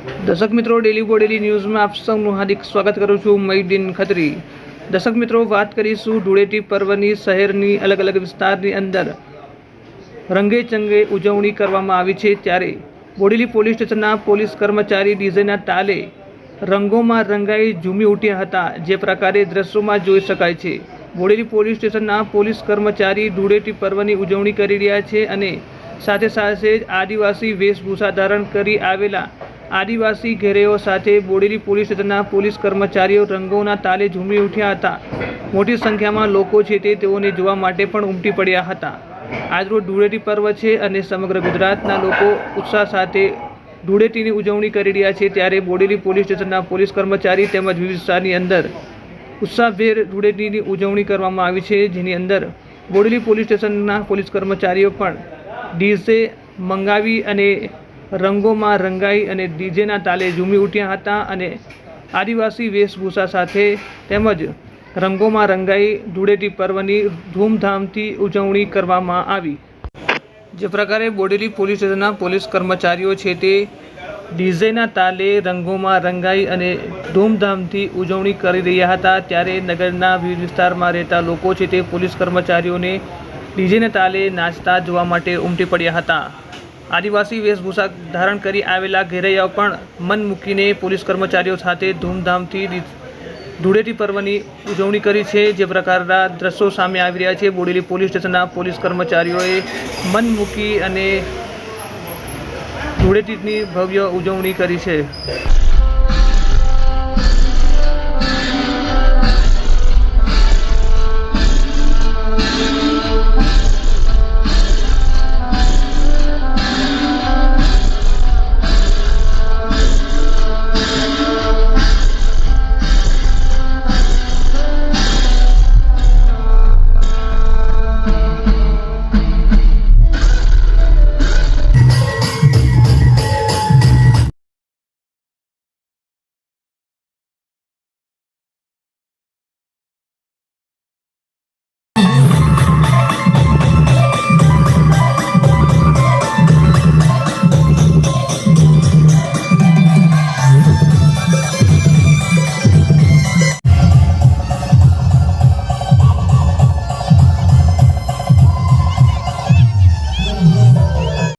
દર્શક મિત્રો ડેલી બોડેલી ન્યૂઝમાં આપ સૌનું હાર્દિક સ્વાગત કરું છું મહીદીન ખત્રી. દર્શક મિત્રો, વાત કરીશું ધૂળેટી પર્વની શહેરની અલગ અલગ વિસ્તારની અંદર. રંગે ચંગે ઉજવણી કરવામાં આવી છે ત્યારે બોડેલી પોલીસ સ્ટેશનના પોલીસ કર્મચારી ડીજેના તાલે રંગોમાં રંગાઈ ઝૂમી ઉઠ્યા હતા, જે પ્રકારે દ્રશ્યોમાં જોઈ શકાય છે. બોડેલી પોલીસ સ્ટેશનના પોલીસ કર્મચારી ધૂળેટી પર્વની ઉજવણી કરી રહ્યા છે અને સાથે સાથે જ આદિવાસી વેશભૂષા ધારણ કરી આવેલા આદિવાસી ઘેરેઓ સાથે બોડેલી પોલીસ સ્ટેશનના પોલીસ કર્મચારીઓ રંગોના તાલે ઝૂમી ઉઠ્યા હતા. મોટી સંખ્યામાં લોકો છે તે તેઓને જોવા માટે પણ ઉમટી પડ્યા હતા. આજરોજ ધૂળેટી પર્વ છે અને સમગ્ર ગુજરાતના લોકો ઉત્સાહ સાથે ધૂળેટીની ઉજવણી કરી રહ્યા છે ત્યારે બોડેલી પોલીસ સ્ટેશનના પોલીસ કર્મચારી તેમજ વિવિધ વિસ્તારની અંદર ઉત્સાહભેર ધૂળેટીની ઉજવણી કરવામાં આવી છે. જેની અંદર બોડેલી પોલીસ સ્ટેશનના પોલીસ કર્મચારીઓ પણ ડીઝે મંગાવી અને રંગોમાં રંગાઈ અને ડીજેના તાલે ઝૂમી ઉઠ્યા હતા અને આદિવાસી વેશભૂષા સાથે તેમજ રંગોમાં રંગાઈ ધૂળેટી પર્વની ધૂમધામથી ઉજવણી કરવામાં આવી. જે પ્રકારે બોડેલી પોલીસ સ્ટેશનના પોલીસ કર્મચારીઓ છે તે ડીઝેના તાલે રંગોમાં રંગાઈ અને ધૂમધામથી ઉજવણી કરી રહ્યા હતા. ત્યારે નગરના વિવિધ વિસ્તારમાં રહેતા લોકો છે તે પોલીસ કર્મચારીઓને ડીજેના તાલે નાચતા જોવા માટે ઉમટી પડ્યા હતા. આદિવાસી વેશભૂષા ધારણ કરી આવેલા ઘેરૈયાઓ પણ મન મૂકીને પોલીસ કર્મચારીઓ સાથે ધૂમધામથી ધૂળેટી પર્વની ઉજવણી કરી છે. જે પ્રકારના દ્રશ્યો સામે આવી રહ્યા છે. બોડેલી પોલીસ સ્ટેશનના પોલીસ કર્મચારીઓએ મન મૂકી અને ધૂળેટીની ભવ્ય ઉજવણી કરી છે.